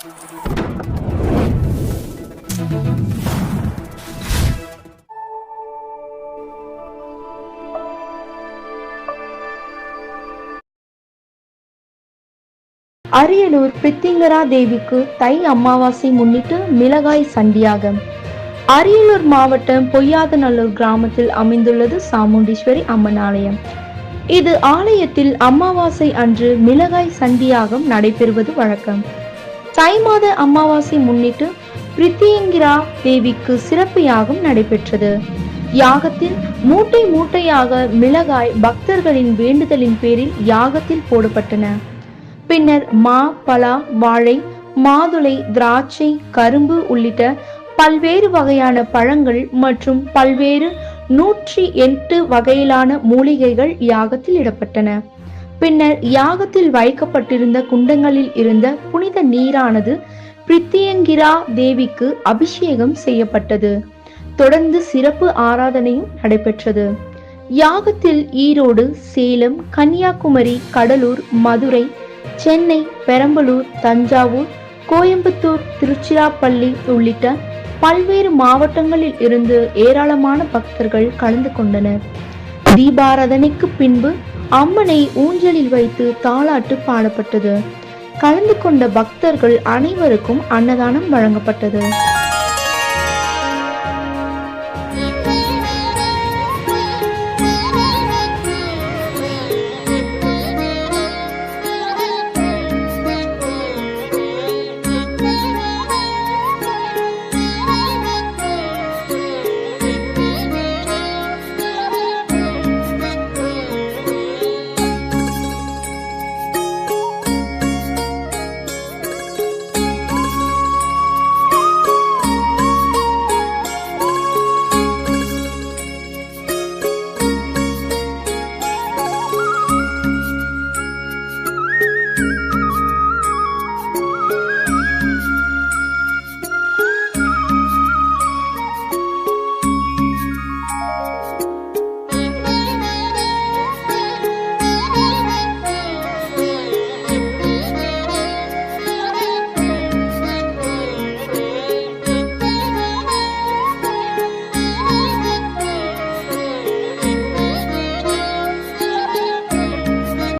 அரியலூர் பித்திங்கரா தேவிக்கு தை அமாவாசை முன்னிட்டு மிளகாய் சண்டியாகம். அரியலூர் மாவட்டம் பொய்யாதநல்லூர் கிராமத்தில் அமைந்துள்ளது சாமுண்டீஸ்வரி அம்மன் ஆலயம். இது ஆலயத்தில் அமாவாசை அன்று மிளகாய் சண்டியாகம் நடைபெறுவது வழக்கம். தை மாத அமாவாசை முன்னிட்டு பிரித்தியங்கிரா தேவிக்கு சிறப்பு யாகம் நடைபெற்றது. யாகத்தில் மூட்டை மூட்டையாக மிளகாய் பக்தர்களின் வேண்டுதலின் பேரில் யாகத்தில் போடப்பட்டன. பின்னர் மா பலா வாழை மாதுளை திராட்சை கரும்பு உள்ளிட்ட பல்வேறு வகையான பழங்கள் மற்றும் பல்வேறு நூற்றி எட்டு வகையிலான மூலிகைகள் யாகத்தில் இடப்பட்டன பின்னர் யாகத்தில் வைக்கப்பட்டிருந்த குண்டங்களில் இருந்த புனித நீரானது பிரித்தியங்கிரா தேவிக்கு அபிஷேகம் செய்யப்பட்டது. தொடர்ந்து சிறப்பு ஆராதனையும் நடைபெற்றது. யாகத்தில் ஈரோடு சேலம் கன்னியாகுமரி கடலூர் மதுரை சென்னை பெரம்பலூர் தஞ்சாவூர் கோயம்புத்தூர் திருச்சிராப்பள்ளி உள்ளிட்ட பல்வேறு மாவட்டங்களில் இருந்து ஏராளமான பக்தர்கள் கலந்து கொண்டனர். தீபாராதனைக்கு பின்பு அம்மனை ஊஞ்சலில் வைத்து தாளாட்டு பாடப்பட்டது. கலந்து கொண்ட பக்தர்கள் அனைவருக்கும் அன்னதானம் வழங்கப்பட்டது.